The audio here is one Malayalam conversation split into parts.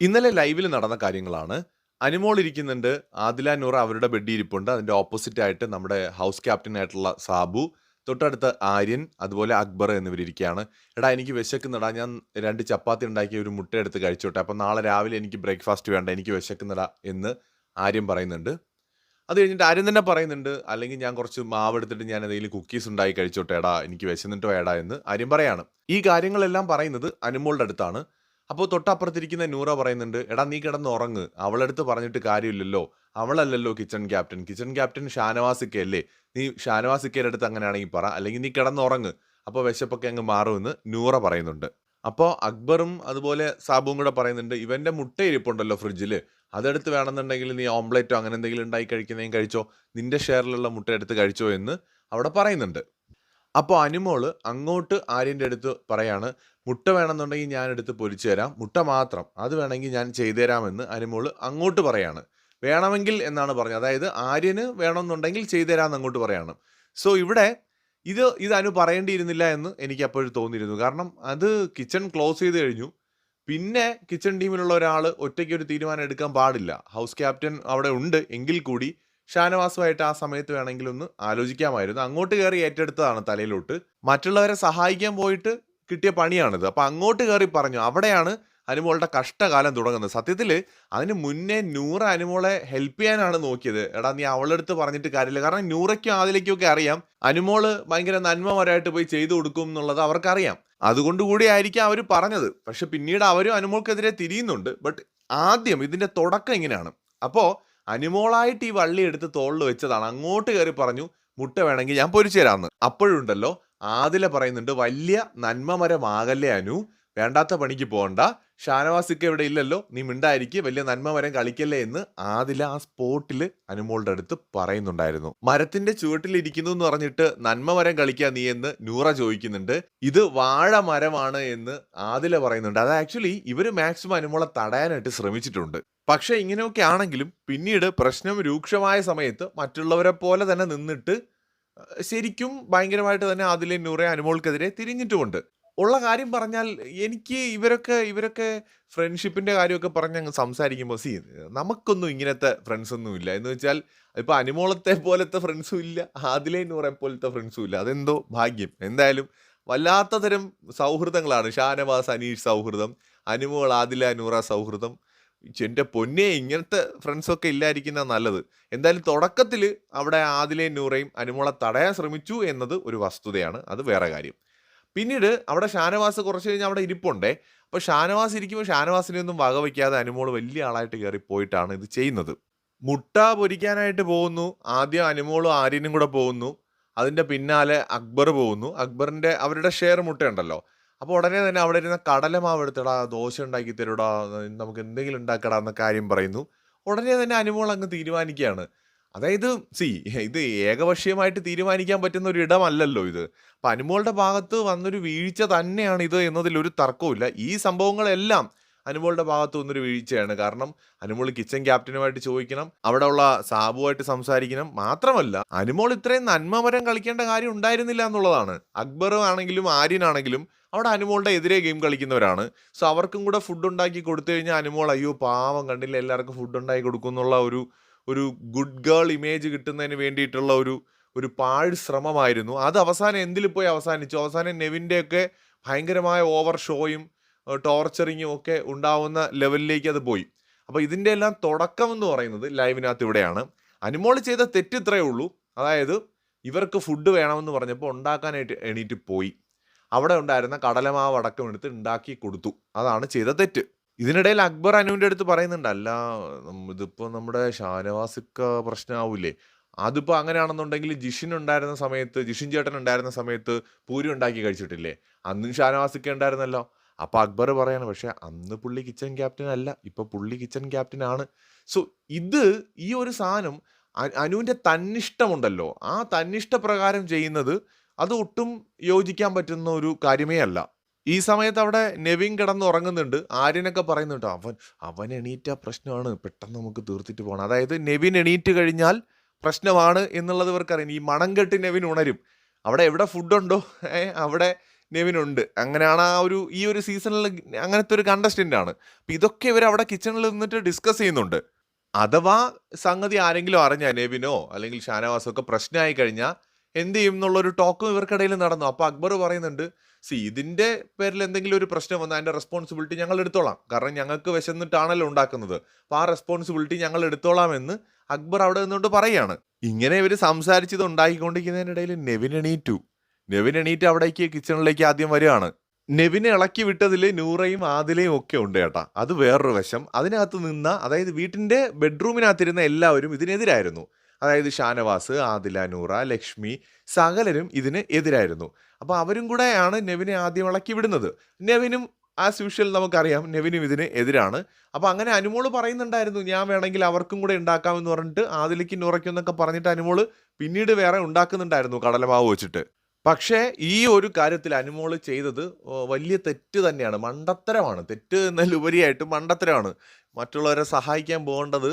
ഇന്നലെ ലൈവിൽ നടന്ന കാര്യങ്ങളാണ്. അനുമോൾ ഇരിക്കുന്നുണ്ട്. ആദില നൂറ അവരുടെ ബെഡിൽ ഇരിപ്പുണ്ട് അതിന്റെ ഓപ്പോസിറ്റ് ആയിട്ട് നമ്മുടെ ഹൗസ് ക്യാപ്റ്റൻ ആയിട്ടുള്ള സാബു തൊട്ടടുത്ത് ആര്യൻ അതുപോലെ അക്ബർ എന്നിവരിയ്ക്കാണ് എടാ എനിക്ക് വിശക്കുന്നിടാ. ഞാൻ രണ്ട് ചപ്പാത്തി ഉണ്ടാക്കി ഒരു മുട്ട എടുത്ത് കഴിച്ചോട്ടെ. അപ്പം നാളെ രാവിലെ എനിക്ക് ബ്രേക്ക്ഫാസ്റ്റ് വേണ്ട. എനിക്ക് വിശക്കുന്നിടാ എന്ന് ആര്യൻ പറയുന്നുണ്ട്. അത് കഴിഞ്ഞിട്ട് ആര്യൻ തന്നെ പറയുന്നുണ്ട്. അല്ലെങ്കിൽ ഞാൻ കുറച്ച് മാവ് എടുത്തിട്ട് ഞാൻ എന്തെങ്കിലും കുക്കീസ് ഉണ്ടായി കഴിച്ചോട്ടെ എടാ എനിക്ക് വിശന്നിട്ടോ എടാ എന്ന് ആര്യൻ പറയാണ്. ഈ കാര്യങ്ങളെല്ലാം പറയുന്നത് അനുമോളുടെ അടുത്താണ്. അപ്പോൾ തൊട്ടപ്പുറത്തിരിക്കുന്ന നൂറ പറയുന്നുണ്ട് എടാ നീ കിടന്ന് ഉറങ്ങ്. അവളടുത്ത് പറഞ്ഞിട്ട് കാര്യമില്ലല്ലോ. അവളല്ലല്ലോ കിച്ചൺ ക്യാപ്റ്റൻ കിച്ചൺ ക്യാപ്റ്റൻ ഷാനവാസിക്കല്ലേ നീ ഷാനവാസിക്കയുടെ അടുത്ത് അങ്ങനെയാണെങ്കിൽ പറ. അല്ലെങ്കിൽ നീ കിടന്ന് ഉറങ്ങ്. അപ്പോൾ വിശപ്പൊക്കെ അങ്ങ് മാറുമെന്ന് നൂറ പറയുന്നുണ്ട്. അപ്പോൾ അക്ബറും അതുപോലെ സാബുവും കൂടെ പറയുന്നുണ്ട് ഇവന്റെ മുട്ട ഇരിപ്പുണ്ടല്ലോ ഫ്രിഡ്ജിൽ അതെടുത്ത് വേണമെന്നുണ്ടെങ്കിൽ നീ ഓംപ്ലേറ്റോ അങ്ങനെ എന്തെങ്കിലും ഉണ്ടായി കഴിക്കുന്നതും കഴിച്ചോ? നിന്റെ ഷെയറിലുള്ള മുട്ട എടുത്ത് കഴിച്ചോ? എന്ന് അവിടെ പറയുന്നുണ്ട്. അപ്പോൾ അനുമോൾ അങ്ങോട്ട് ആര്യന്റെ അടുത്ത് പറയാണ് മുട്ട വേണമെന്നുണ്ടെങ്കിൽ ഞാൻ എടുത്ത് പൊരിച്ചു തരാം. മുട്ട മാത്രം. അത് വേണമെങ്കിൽ ഞാൻ ചെയ്തു തരാമെന്ന് അനുമോൾ അങ്ങോട്ട് പറയാണ്. വേണമെങ്കിൽ എന്നാണ് പറഞ്ഞത്. അതായത് ആര്യന് വേണമെന്നുണ്ടെങ്കിൽ ചെയ്തു തരാമെന്ന് അങ്ങോട്ട് പറയാണ്. സോ ഇവിടെ ഇത് ഇത് അനു പറയേണ്ടിയിരുന്നില്ല എന്ന് എനിക്ക് അപ്പോഴും തോന്നിയിരുന്നു. കാരണം അത് കിച്ചൺ ക്ലോസ് ചെയ്ത് കഴിഞ്ഞു. പിന്നെ കിച്ചൺ ടീമിലുള്ള ഒരാൾ ഒറ്റയ്ക്ക് ഒരു തീരുമാനം എടുക്കാൻ പാടില്ല. ഹൗസ് ക്യാപ്റ്റൻ അവിടെ ഉണ്ട് എങ്കിൽ കൂടി ഷാനവാസുമായിട്ട് ആ സമയത്ത് വേണമെങ്കിൽ ഒന്ന് ആലോചിക്കാമായിരുന്നു. അങ്ങോട്ട് കയറി ഏറ്റെടുത്തതാണ് തലയിലോട്ട്. മറ്റുള്ളവരെ സഹായിക്കാൻ പോയിട്ട് കിട്ടിയ പണിയാണിത്. അപ്പോൾ അങ്ങോട്ട് കയറി പറഞ്ഞു അവിടെയാണ് അനുമോളുടെ കഷ്ടകാലം തുടങ്ങുന്നത്. സത്യത്തിൽ അതിന് മുന്നേ നൂറ അനുമോളെ ഹെൽപ്പ് ചെയ്യാനാണ് നോക്കിയത്. എടാ നീ അവളെടുത്ത് പറഞ്ഞിട്ട് കാര്യമില്ല. കാരണം നൂറയ്ക്കും ആദിലേക്കും ഒക്കെ അറിയാം. അനുമോൾ ഭയങ്കര നന്മമാരായിട്ട് പോയി ചെയ്തു കൊടുക്കും എന്നുള്ളത് അവർക്കറിയാം. അതുകൊണ്ട് കൂടി ആയിരിക്കാം അവർ പറഞ്ഞത്. പക്ഷെ പിന്നീട് അവരും അനുമോൾക്കെതിരെ തിരിയുന്നുണ്ട്. ബട്ട് ആദ്യം ഇതിന്റെ തുടക്കം ഇങ്ങനെയാണ്. അപ്പോൾ അനുമോളായിട്ട് ഈ വള്ളി എടുത്ത് തോളിൽ വെച്ചതാണ്. അങ്ങോട്ട് കയറി പറഞ്ഞു മുട്ട വേണമെങ്കിൽ ഞാൻ പൊരിച്ചു തരാമെന്ന്. അപ്പോഴുണ്ടല്ലോ ആദില പറയുന്നുണ്ട് വലിയ നന്മമരമാകല്ലേ അനു? വേണ്ടാത്ത പണിക്ക് പോകണ്ട. ഷാനവാസിക്ക് ഇവിടെ ഇല്ലല്ലോ. നീ മിണ്ടായിരിക്കും. വലിയ നന്മ മരം കളിക്കല്ലേ എന്ന് ആദില ആ സ്പോട്ടിൽ അനുമോളുടെ അടുത്ത് പറയുന്നുണ്ടായിരുന്നു. മരത്തിന്റെ ചുവട്ടിൽ ഇരിക്കുന്നു എന്ന് പറഞ്ഞിട്ട് നന്മ മരം നീ എന്ന് നൂറ ചോദിക്കുന്നുണ്ട്. ഇത് വാഴ മരമാണ് എന്ന് ആദില പറയുന്നുണ്ട്. അത് ആക്ച്വലി ഇവർ മാക്സിമം അനുമോളെ തടയാനായിട്ട് ശ്രമിച്ചിട്ടുണ്ട്. പക്ഷെ ഇങ്ങനെയൊക്കെ ആണെങ്കിലും പിന്നീട് പ്രശ്നം രൂക്ഷമായ സമയത്ത് മറ്റുള്ളവരെ പോലെ തന്നെ നിന്നിട്ട് ശരിക്കും ഭയങ്കരമായിട്ട് തന്നെ അതിലെ നൂറെ അനുമോൾക്കെതിരെ തിരിഞ്ഞിട്ടുമുണ്ട്. ഉള്ള കാര്യം പറഞ്ഞാൽ എനിക്ക് ഇവരൊക്കെ ഇവരൊക്കെ ഫ്രണ്ട്ഷിപ്പിന്റെ കാര്യമൊക്കെ പറഞ്ഞ് അങ്ങ് സംസാരിക്കുമ്പോൾ സി നമുക്കൊന്നും ഇങ്ങനത്തെ ഫ്രണ്ട്സ് ഒന്നും ഇല്ല. എന്ന് വെച്ചാൽ ഇപ്പോൾ അനുമോളത്തെ പോലത്തെ ഫ്രണ്ട്സും ഇല്ല ആദിലെ നൂറെ പോലത്തെ ഫ്രണ്ട്സും ഇല്ല. അതെന്തോ ഭാഗ്യം. എന്തായാലും വല്ലാത്ത തരം സൗഹൃദങ്ങളാണ്. ഷാനവാസ് അനീഷ് സൗഹൃദം അനുമോൾ ആദില നൂറ സൗഹൃദം. എന്റെ പൊന്നെ ഇങ്ങനത്തെ ഫ്രണ്ട്സൊക്കെ ഇല്ലായിരിക്കുന്ന നല്ലത്. എന്തായാലും തുടക്കത്തിൽ അവിടെ ആദിലെ നൂറയും അനുമോളെ തടയാൻ ശ്രമിച്ചു എന്നത് ഒരു വസ്തുതയാണ്. അത് വേറെ കാര്യം. പിന്നീട് അവിടെ ഷാനവാസ് കുറച്ച് കഴിഞ്ഞ് അവിടെ ഇരിപ്പുണ്ടേ. അപ്പോൾ ഷാനവാസ് ഇരിക്കുമ്പോൾ ഷാനവാസിനെ ഒന്നും വകവയ്ക്കാതെ അനുമോൾ വലിയ ആളായിട്ട് കയറി പോയിട്ടാണ് ഇത് ചെയ്യുന്നത്. മുട്ട പൊരിക്കാനായിട്ട് പോകുന്നു. ആദ്യം അനുമോളും ആര്യനും കൂടെ പോകുന്നു. അതിന്റെ പിന്നാലെ അക്ബർ പോകുന്നു. അക്ബറിന്റെ അവരുടെ ഷെയർ മുട്ടയുണ്ടല്ലോ. അപ്പോൾ ഉടനെ തന്നെ അവിടെ ഇരുന്ന കടലമാവ് എടുത്തടാ ദോശ ഉണ്ടാക്കി തരൂടാ നമുക്ക് എന്തെങ്കിലും ഉണ്ടാക്കടാ എന്ന കാര്യം പറയുന്നു. ഉടനെ തന്നെ അനുമോൾ അങ്ങ് തീരുമാനിക്കുകയാണ്. അതായത് സി ഇത് ഏകപക്ഷീയമായിട്ട് തീരുമാനിക്കാൻ പറ്റുന്ന ഒരു ഇടമല്ലല്ലോ ഇത്. അപ്പം അനുമോളുടെ ഭാഗത്ത് വന്നൊരു വീഴ്ച തന്നെയാണ് ഇത് എന്നതിൽ ഒരു ഈ സംഭവങ്ങളെല്ലാം അനുമോളുടെ ഭാഗത്ത് വന്നൊരു വീഴ്ചയാണ്. കാരണം അനുമോൾ കിച്ചൺ ക്യാപ്റ്റനുമായിട്ട് ചോദിക്കണം അവിടെ ഉള്ള സാബുവായിട്ട് സംസാരിക്കണം. മാത്രമല്ല അനുമോൾ ഇത്രയും നന്മമരം കളിക്കേണ്ട കാര്യം ഉണ്ടായിരുന്നില്ല എന്നുള്ളതാണ്. അക്ബർ ആണെങ്കിലും ആര്യനാണെങ്കിലും അവിടെ അനുമോളുടെ എതിരെ ഗെയിം കളിക്കുന്നവരാണ്. സോ അവർക്കും കൂടെ ഫുഡ് ഉണ്ടാക്കി കൊടുത്തു കഴിഞ്ഞാൽ അനുമോൾ അയ്യോ പാവം കണ്ടില്ല? എല്ലാവർക്കും ഫുഡ് ഉണ്ടാക്കി കൊടുക്കും എന്നുള്ള ഒരു ഒരു ഗുഡ് ഗേൾ ഇമേജ് കിട്ടുന്നതിന് വേണ്ടിയിട്ടുള്ള ഒരു ഒരു പാഴ് ശ്രമമായിരുന്നു അത് അവസാനം എന്തിൽ പോയി അവസാനിച്ചു? അവസാനം നെവിന്റെയൊക്കെ ഭയങ്കരമായ ഓവർ ഷോയും ടോർച്ചറിങ്ങും ഒക്കെ ഉണ്ടാവുന്ന ലെവലിലേക്ക് അത് പോയി. അപ്പോൾ ഇതിന്റെ എല്ലാം തുടക്കം എന്ന് പറയുന്നത് ലൈവിനകത്ത് ഇവിടെയാണ്. അനുമോൾ ചെയ്ത തെറ്റ് ഇത്രയേ ഉള്ളൂ. അതായത് ഇവർക്ക് ഫുഡ് വേണമെന്ന് പറഞ്ഞപ്പോൾ ഉണ്ടാക്കാനായിട്ട് എണീറ്റ് പോയി. അവിടെ ഉണ്ടായിരുന്ന കടലമാവ് അടക്കം എടുത്ത് ഉണ്ടാക്കി കൊടുത്തു. അതാണ് ചെയ്ത തെറ്റ്. ഇതിനിടയിൽ അക്ബർ അനുവിന്റെ അടുത്ത് പറയുന്നുണ്ട് അല്ല ഇതിപ്പോൾ ഇതിപ്പോ നമ്മുടെ ഷാനവാസിക്ക പ്രശ്നമാവൂലേ അതിപ്പോൾ അങ്ങനെയാണെന്നുണ്ടെങ്കിൽ ജിഷിൻ ഉണ്ടായിരുന്ന സമയത്ത് ജിഷിൻ ചേട്ടൻ ഉണ്ടായിരുന്ന സമയത്ത് പൂരി ഉണ്ടാക്കി കഴിച്ചിട്ടില്ലേ? അന്നും ഷാനവാസിക്ക ഉണ്ടായിരുന്നല്ലോ. അപ്പോൾ അക്ബർ പറയാണ് പക്ഷേ അന്ന് പുള്ളി കിച്ചൺ ക്യാപ്റ്റൻ അല്ല. ഇപ്പൊ പുള്ളി കിച്ചൺ ക്യാപ്റ്റൻ ആണ്. സോ ഇത് ഈ ഒരു സാധനം അനുവിന്റെ തന്നിഷ്ടമുണ്ടല്ലോ. ആ തന്നിഷ്ടപ്രകാരം ചെയ്യുന്നത് അത് ഒട്ടും യോജിക്കാൻ പറ്റുന്ന ഒരു കാര്യമേ അല്ല. ഈ സമയത്ത് അവിടെ നെവിൻ കിടന്ന് ഉറങ്ങുന്നുണ്ട്. ആര്യനൊക്കെ പറയുന്നുണ്ട് അവൻ അവൻ എണീറ്റ പ്രശ്നമാണ്. പെട്ടെന്ന് നമുക്ക് തീർത്തിട്ട് പോകണം അതായത് നെവിൻ എണീറ്റ് കഴിഞ്ഞാൽ പ്രശ്നമാണ് എന്നുള്ളത് ഇവർക്കറിയാം. ഈ മണം കെട്ട് നെവിൻ ഉണരും. അവിടെ എവിടെ ഫുഡുണ്ടോ അവിടെ നെവിനുണ്ട് അങ്ങനെയാണ് ആ ഒരു ഈ ഒരു സീസണിൽ അങ്ങനത്തെ ഒരു കണ്ടസ്റ്റന്റ് ആണ്. അപ്പം ഇതൊക്കെ ഇവർ അവിടെ കിച്ചണിൽ നിന്നിട്ട് ഡിസ്കസ് ചെയ്യുന്നുണ്ട്. അഥവാ സംഗതി ആരെങ്കിലും അറിഞ്ഞ നെവിനോ അല്ലെങ്കിൽ ഷാനവാസോ ഒക്കെ പ്രശ്നമായി കഴിഞ്ഞാൽ എന്ത് ചെയ്യും എന്നുള്ളൊരു ടോക്കും ഇവർക്കിടയിൽ നടന്നു. അപ്പൊ അക്ബർ പറയുന്നുണ്ട് സി ഇതിന്റെ പേരിൽ എന്തെങ്കിലും ഒരു പ്രശ്നം വന്നാൽ അതിന്റെ റെസ്പോൺസിബിലിറ്റി ഞങ്ങൾ എടുത്തോളാം. കാരണം ഞങ്ങൾക്ക് വിശന്നിട്ടാണല്ലോ ഉണ്ടാക്കുന്നത്. അപ്പൊ ആ റെസ്പോൺസിബിലിറ്റി ഞങ്ങൾ എടുത്തോളാം എന്ന് അക്ബർ അവിടെ നിന്നുകൊണ്ട് പറയാണ്. ഇങ്ങനെ ഇവർ സംസാരിച്ചത് ഉണ്ടാക്കിക്കൊണ്ടിരിക്കുന്നതിനിടയിൽ നെവിൻ എണീറ്റു. നെവിൻ എണീറ്റ് അവിടേക്ക് കിച്ചണിലേക്ക് ആദ്യം വരികയാണ്. നെവിനെ ഇളക്കി വിട്ടതിൽ നൂറയും ആദിലയും ഒക്കെ ഉണ്ട് ചേട്ടാ അത് വേറൊരു വശം അതിനകത്ത് നിന്ന അതായത് വീട്ടിന്റെ ബെഡ്റൂമിനകത്തിരുന്ന എല്ലാവരും ഇതിനെതിരായിരുന്നു. അതായത് ഷാനവാസ് ആദില നൂറ ലക്ഷ്മി സകലരും ഇതിന് എതിരായിരുന്നു. അപ്പോൾ അവരും കൂടെയാണ് നെവിനെ ആദ്യം ഇളക്കി വിടുന്നത്. നെവിനും ആസ് യൂഷ്വൽ നമുക്കറിയാം നെവിനും ഇതിന് എതിരാണ്. അപ്പോൾ അങ്ങനെ അനുമോൾ പറയുന്നുണ്ടായിരുന്നു ഞാൻ വേണമെങ്കിൽ അവർക്കും കൂടെ ഉണ്ടാക്കാമെന്ന് പറഞ്ഞിട്ട് ആദിലയ്ക്ക് നൂറയ്ക്കും എന്നൊക്കെ പറഞ്ഞിട്ട് അനുമോൾ പിന്നീട് വേറെ ഉണ്ടാക്കുന്നുണ്ടായിരുന്നു കടലമാവ് വെച്ചിട്ട്. പക്ഷേ ഈ ഒരു കാര്യത്തിൽ അനുമോൾ ചെയ്തത് വലിയ തെറ്റ് തന്നെയാണ്. മണ്ടത്തരമാണ്. തെറ്റ് എന്നതിലുപരിയായിട്ട് മണ്ടത്തരമാണ്. മറ്റുള്ളവരെ സഹായിക്കാൻ പോകേണ്ടത്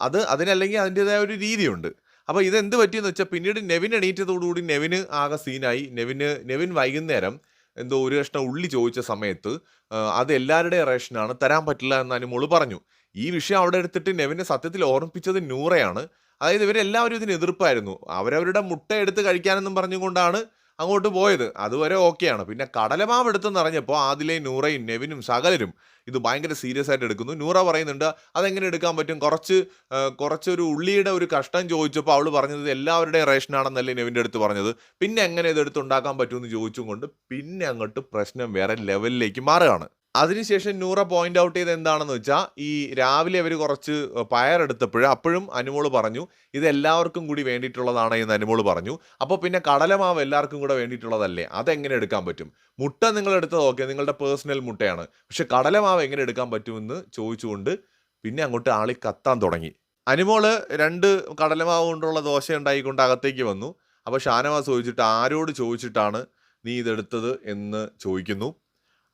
അത് അതിനല്ലെങ്കിൽ അതിന്റെതായ ഒരു രീതിയുണ്ട്. അപ്പോൾ ഇതെന്ത് പറ്റിയെന്ന് വെച്ചാൽ പിന്നീട് നെവിൻ എണീറ്റതോടുകൂടി നെവിന് ആകെ സീനായി. നെവിന് നെവിൻ വൈകുന്നേരം എന്തോ ഒരു കഷ്ണം ഉള്ളി ചോദിച്ച സമയത്ത് അത് എല്ലാവരുടെയും റേഷനാണ് തരാൻ പറ്റില്ല എന്ന് അനുമോൾ പറഞ്ഞു. ഈ വിഷയം അവിടെ എടുത്തിട്ട് നെവിനെ സത്യത്തിൽ ഓർമ്മിപ്പിച്ചത് നൂറയാണ്. അതായത് ഇവരെല്ലാവരും ഇതിന് എതിർപ്പായിരുന്നു. അവരവരുടെ മുട്ട എടുത്ത് കഴിക്കാനെന്നും പറഞ്ഞുകൊണ്ടാണ് അങ്ങോട്ട് പോയത്. അതുവരെ ഓക്കെയാണ് പിന്നെ കടലമാവ് എടുത്തെന്ന് പറഞ്ഞപ്പോൾ ആദിലെ നൂറയും നെവിനും സകലരും ഇത് ഭയങ്കര സീരിയസ് ആയിട്ട് എടുക്കുന്നു. നൂറ പറയുന്നുണ്ട് അതെങ്ങനെ എടുക്കാൻ പറ്റും? കുറച്ച് കുറച്ചൊരു ഉള്ളിയുടെ ഒരു കഷ്ടം ചോദിച്ചപ്പോൾ അവൾ പറഞ്ഞത് എല്ലാവരുടെയും റേഷനാണെന്നല്ലേ നെവിന്റെ അടുത്ത് പറഞ്ഞത്. പിന്നെ എങ്ങനെ ഇത് എടുത്ത് ഉണ്ടാക്കാൻ പറ്റുമെന്ന് ചോദിച്ചും കൊണ്ട് പിന്നെ അങ്ങോട്ട് പ്രശ്നം വേറെ ലെവലിലേക്ക് മാറുകയാണ്. അതിനുശേഷം നൂറ പോയിന്റ് ഔട്ട് ചെയ്ത് എന്താണെന്ന് വെച്ചാൽ ഈ രാവിലെ അവർ കുറച്ച് പയറെടുത്തപ്പോൾ അപ്പോഴും അനുമോൾ പറഞ്ഞു ഇത് എല്ലാവർക്കും കൂടി വേണ്ടിയിട്ടുള്ളതാണ് എന്ന് അനുമോൾ പറഞ്ഞു. അപ്പോൾ പിന്നെ കടലമാവ് എല്ലാവർക്കും കൂടെ വേണ്ടിയിട്ടുള്ളതല്ലേ? അതെങ്ങനെ എടുക്കാൻ പറ്റും? മുട്ട നിങ്ങൾ എടുത്തത് ഓക്കെ നിങ്ങളുടെ പേഴ്സണൽ മുട്ടയാണ്. പക്ഷെ കടലമാവ് എങ്ങനെ എടുക്കാൻ പറ്റുമെന്ന് ചോദിച്ചുകൊണ്ട് പിന്നെ അങ്ങോട്ട് ആളി കത്താൻ തുടങ്ങി. അനുമോൾ രണ്ട് കടലമാവ് കൊണ്ടുള്ള ദോശ ഉണ്ടായിക്കൊണ്ട് അകത്തേക്ക് വന്നു. അപ്പോൾ ഷാനവാസ് ചോദിച്ചിട്ട് ആരോട് ചോദിച്ചിട്ടാണ് നീ ഇതെടുത്തത്? എന്ന് ചോദിക്കുന്നു.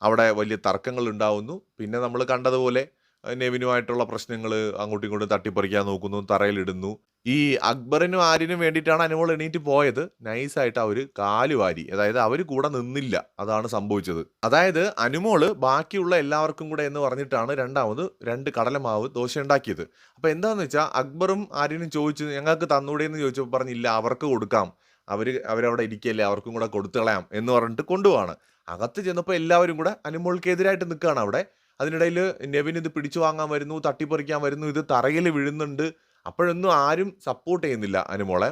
അവിടെ വലിയ തർക്കങ്ങൾ ഉണ്ടാവുന്നു പിന്നെ നമ്മൾ കണ്ടതുപോലെ നെവിനുമായിട്ടുള്ള പ്രശ്നങ്ങൾ അങ്ങോട്ടും ഇങ്ങോട്ടും തട്ടിപ്പറിക്കാൻ നോക്കുന്നു തറയിലിടുന്നു. ഈ അക്ബറിനും ആരിനും വേണ്ടിയിട്ടാണ് അനുമോൾ എണീറ്റ് പോയത്. നൈസായിട്ട് അവർ കാലുവാരി അതായത് അവർ കൂടെ നിന്നില്ല. അതാണ് സംഭവിച്ചത്. അതായത് അനുമോൾ ബാക്കിയുള്ള എല്ലാവർക്കും കൂടെ എന്ന് പറഞ്ഞിട്ടാണ് രണ്ടാമത് രണ്ട് കടലമാവ് ദോശ ഉണ്ടാക്കിയത് അപ്പോൾ എന്താണെന്ന് വെച്ചാൽ അക്ബറും ആരിനും ചോദിച്ചു ഞങ്ങൾക്ക് തന്നൂടെ എന്ന് ചോദിച്ചപ്പോൾ പറഞ്ഞില്ല അവർക്ക് കൊടുക്കാം. അവർ അവരവിടെ ഇരിക്കല്ലേ അവർക്കും കൂടെ കൊടുത്തു കളയാം എന്ന് പറഞ്ഞിട്ട് കൊണ്ടുപോവാണ്. അകത്ത് ചെന്നപ്പോൾ എല്ലാവരും കൂടെ അനുമോൾക്കെതിരായിട്ട് നിൽക്കുകയാണ് അവിടെ. അതിനിടയിൽ നെവിൻ ഇത് പിടിച്ചു വാങ്ങാൻ വരുന്നു തട്ടിപ്പറിക്കാൻ വരുന്നു ഇത് തറയിൽ വീഴുന്നുണ്ട്. അപ്പോഴൊന്നും ആരും സപ്പോർട്ട് ചെയ്യുന്നില്ല അനുമോളെ.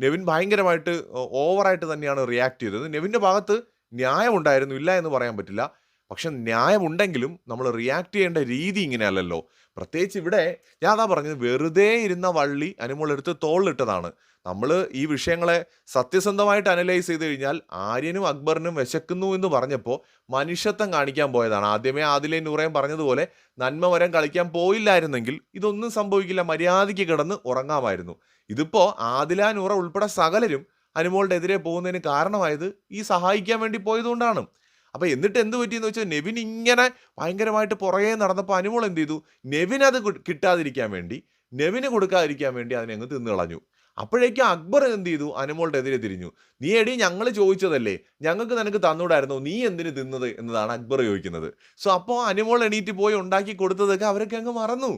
നെവിൻ ഭയങ്കരമായിട്ട് ഓവറായിട്ട് തന്നെയാണ് റിയാക്ട് ചെയ്തത്. നെവിന്റെ ഭാഗത്ത് ന്യായമുണ്ടായിരുന്നു ഇല്ല എന്ന് പറയാൻ പറ്റില്ല. പക്ഷെ ന്യായമുണ്ടെങ്കിലും നമ്മൾ റിയാക്ട് ചെയ്യേണ്ട രീതി ഇങ്ങനെയല്ലല്ലോ. പ്രത്യേകിച്ച് ഇവിടെ ഞാൻ അതാ പറഞ്ഞത് വെറുതെ ഇരുന്ന വള്ളി അനുമോളെടുത്ത് തോളിലിട്ടതാണ്. നമ്മൾ ഈ വിഷയങ്ങളെ സത്യസന്ധമായിട്ട് അനലൈസ് ചെയ്ത് കഴിഞ്ഞാൽ ആര്യനും അക്ബറിനും വിശക്കുന്നു എന്ന് പറഞ്ഞപ്പോൾ മനുഷ്യത്വം കാണിക്കാൻ പോയതാണ്. ആദ്യമേ ആദിലെ നൂറേം പറഞ്ഞതുപോലെ നന്മ വരം കളിക്കാൻ പോയില്ലായിരുന്നെങ്കിൽ ഇതൊന്നും സംഭവിക്കില്ല. മര്യാദയ്ക്ക് കിടന്ന് ഉറങ്ങാമായിരുന്നു. ഇതിപ്പോൾ ആദില നൂറ ഉൾപ്പെടെ സകലരും അനുമോളുടെ എതിരെ പോകുന്നതിന് കാരണമായത് ഈ സഹായിക്കാൻ വേണ്ടി പോയതുകൊണ്ടാണ്. അപ്പൊ എന്നിട്ട് എന്ത് പറ്റിയെന്ന് വെച്ചാൽ നെവിൻ ഇങ്ങനെ ഭയങ്കരമായിട്ട് പുറകെ നടന്നപ്പോൾ അനുമോൾ എന്ത് ചെയ്തു? നെവിൻ അത് കിട്ടാതിരിക്കാൻ വേണ്ടി നെവിന് കൊടുക്കാതിരിക്കാൻ വേണ്ടി അതിനെ അങ്ങ് തിന്നു കളഞ്ഞു. അപ്പോഴേക്കും അക്ബർ എന്ത് ചെയ്തു? അനുമോളുടെ എതിരെ തിരിഞ്ഞു. നീ എടി ഞങ്ങൾ ചോദിച്ചതല്ലേ ഞങ്ങൾക്ക് നിനക്ക് തന്നൂടായിരുന്നു നീ എന്തിന് തിന്നത്? എന്നതാണ് അക്ബർ ചോദിക്കുന്നത്. സോ അപ്പോൾ അനുമോൾ എണീറ്റ് പോയി ഉണ്ടാക്കി കൊടുത്തതൊക്കെ അവരൊക്കെ അങ്ങ് മറന്നു.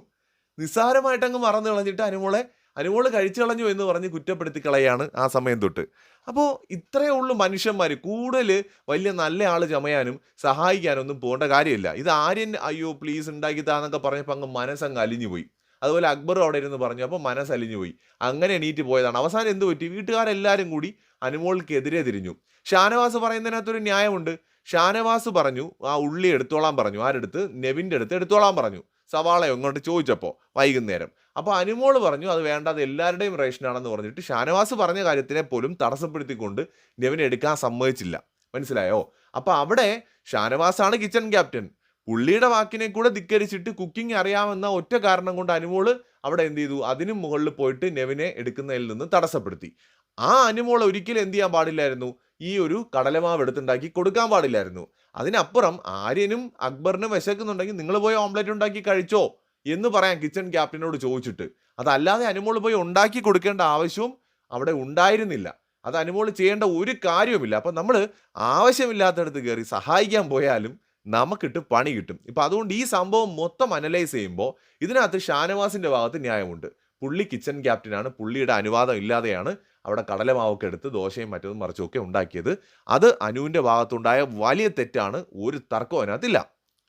നിസ്സാരമായിട്ട് അങ്ങ് മറന്നു കളഞ്ഞിട്ട് അനുമോളെ അനുമോൾ കഴിച്ചു കളഞ്ഞു എന്ന് പറഞ്ഞ് കുറ്റപ്പെടുത്തി കളയാണ് ആ സമയം തൊട്ട്. അപ്പോൾ ഇത്രയേ ഉള്ളൂ മനുഷ്യന്മാർ കൂടുതൽ വലിയ നല്ല ആൾ ചമയാനും സഹായിക്കാനും ഒന്നും പോകേണ്ട കാര്യമില്ല. ഇത് ആര്യൻ അയ്യോ പ്ലീസ് ഉണ്ടാക്കി താന്നൊക്കെ പറഞ്ഞപ്പോൾ അങ്ങ് മനസ്സങ്ങ് അലിഞ്ഞുപോയി അതുപോലെ അക്ബറും അവിടെ ഇരുന്ന് പറഞ്ഞു. അപ്പോൾ മനസ്സ് അലിഞ്ഞു പോയി. അങ്ങനെ എണീറ്റ് പോയതാണ്. അവസാനം എന്ത് പറ്റി? വീട്ടുകാരെല്ലാവരും കൂടി അനുമോൾക്കെതിരെ തിരിഞ്ഞു. ഷാനവാസ് പറയുന്നതിനകത്തൊരു ന്യായമുണ്ട്. ഷാനവാസ് പറഞ്ഞു ആ ഉള്ളി എടുത്തോളാൻ പറഞ്ഞു. ആരെടുത്ത് നെവിന്റെ അടുത്ത് എടുത്തോളാൻ പറഞ്ഞു. സവാള ഇങ്ങോട്ട് ചോദിച്ചപ്പോൾ വൈകുന്നേരം. അപ്പോൾ അനുമോൾ പറഞ്ഞു അത് വേണ്ട അത് എല്ലാവരുടെയും റേഷനാണെന്ന് പറഞ്ഞിട്ട് ഷാനവാസ് പറഞ്ഞ കാര്യത്തിനെ പോലും തടസ്സപ്പെടുത്തിക്കൊണ്ട് നെവിൻ എടുക്കാൻ സമ്മതിച്ചില്ല. മനസ്സിലായോ? അപ്പോൾ അവിടെ ഷാനവാസാണ് കിച്ചൺ ക്യാപ്റ്റൻ. പുള്ളിയുടെ വാക്കിനെ കൂടെ ധിക്കരിച്ചിട്ട് കുക്കിംഗ് അറിയാമെന്ന ഒറ്റ കാരണം കൊണ്ട് അനുമോൾ അവിടെ എന്ത് ചെയ്തു? അതിനും മുകളിൽ പോയിട്ട് നെവിനെ എടുക്കുന്നതിൽ നിന്ന് തടസ്സപ്പെടുത്തി. ആ അനുമോൾ ഒരിക്കലും എന്ത് ചെയ്യാൻ പാടില്ലായിരുന്നു? ഈ ഒരു കടലമാവ് എടുത്തുണ്ടാക്കി കൊടുക്കാൻ പാടില്ലായിരുന്നു. അതിനപ്പുറം ആര്യനും അക്ബറിനും വിശക്കുന്നുണ്ടെങ്കിൽ നിങ്ങൾ പോയി ഓംലെറ്റ് ഉണ്ടാക്കി കഴിച്ചോ എന്ന് പറയാൻ കിച്ചൺ ക്യാപ്റ്റനോട് ചോദിച്ചിട്ട്. അതല്ലാതെ അനുമോൾ പോയി ഉണ്ടാക്കി കൊടുക്കേണ്ട ആവശ്യവും അവിടെ ഉണ്ടായിരുന്നില്ല. അത് അനുമോൾ ചെയ്യേണ്ട ഒരു കാര്യവുമില്ല. അപ്പം നമ്മൾ ആവശ്യമില്ലാത്തടത്ത് കയറി സഹായിക്കാൻ പോയാലും നമുക്കിട്ട് പണി കിട്ടും. ഇപ്പം അതുകൊണ്ട് ഈ സംഭവം മൊത്തം അനലൈസ് ചെയ്യുമ്പോൾ ഇതിനകത്ത് ഷാനവാസിന്റെ ഭാഗത്ത് ന്യായമുണ്ട്. പുള്ളി കിച്ചൺ ക്യാപ്റ്റനാണ്. പുള്ളിയുടെ അനുവാദം ഇല്ലാതെയാണ് അവിടെ കടലമാവൊക്കെ എടുത്ത് ദോശയും മറ്റതും മറിച്ചുമൊക്കെ ഉണ്ടാക്കിയത്. അത് അനുവിന്റെ ഭാഗത്തുണ്ടായ വലിയ തെറ്റാണ്. ഒരു തർക്കവും അതിനകത്തില്ല.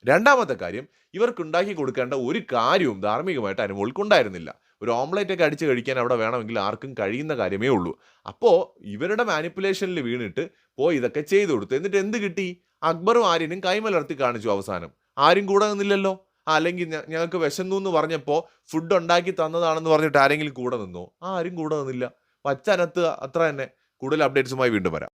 രണ്ടാമത്തെ കാര്യം ഇവർക്ക് ഉണ്ടാക്കി കൊടുക്കേണ്ട ഒരു കാര്യവും ധാർമ്മികമായിട്ട് അനുമോൾക്ക് ഉണ്ടായിരുന്നില്ല ഒരു ഓംലേറ്റ് ഒക്കെ അടിച്ച് കഴിക്കാൻ അവിടെ വേണമെങ്കിൽ ആർക്കും കഴിയുന്ന കാര്യമേ ഉള്ളൂ. അപ്പോൾ ഇവരുടെ മാനിപ്പുലേഷനിൽ വീണിട്ട് പോയി ഇതൊക്കെ ചെയ്തു കൊടുത്തു. എന്നിട്ട് എന്ത് കിട്ടി? അക്ബറും ആര്യനും കൈമലർത്തി കാണിച്ചു അവസാനം. ആരും കൂടെ നിന്നില്ലല്ലോ? അല്ലെങ്കിൽ ഞങ്ങൾക്ക് വിശന്നു എന്ന് പറഞ്ഞപ്പോൾ ഫുഡ് ഉണ്ടാക്കി തന്നതാണെന്ന് പറഞ്ഞിട്ട് ആരെങ്കിലും കൂടെ നിന്നോ? ആരും കൂടെ നിന്നില്ല. പച്ചനത്ത് അത്ര തന്നെ കൂടുതൽ അപ്ഡേറ്റ്സുമായി വീണ്ടും വരാം.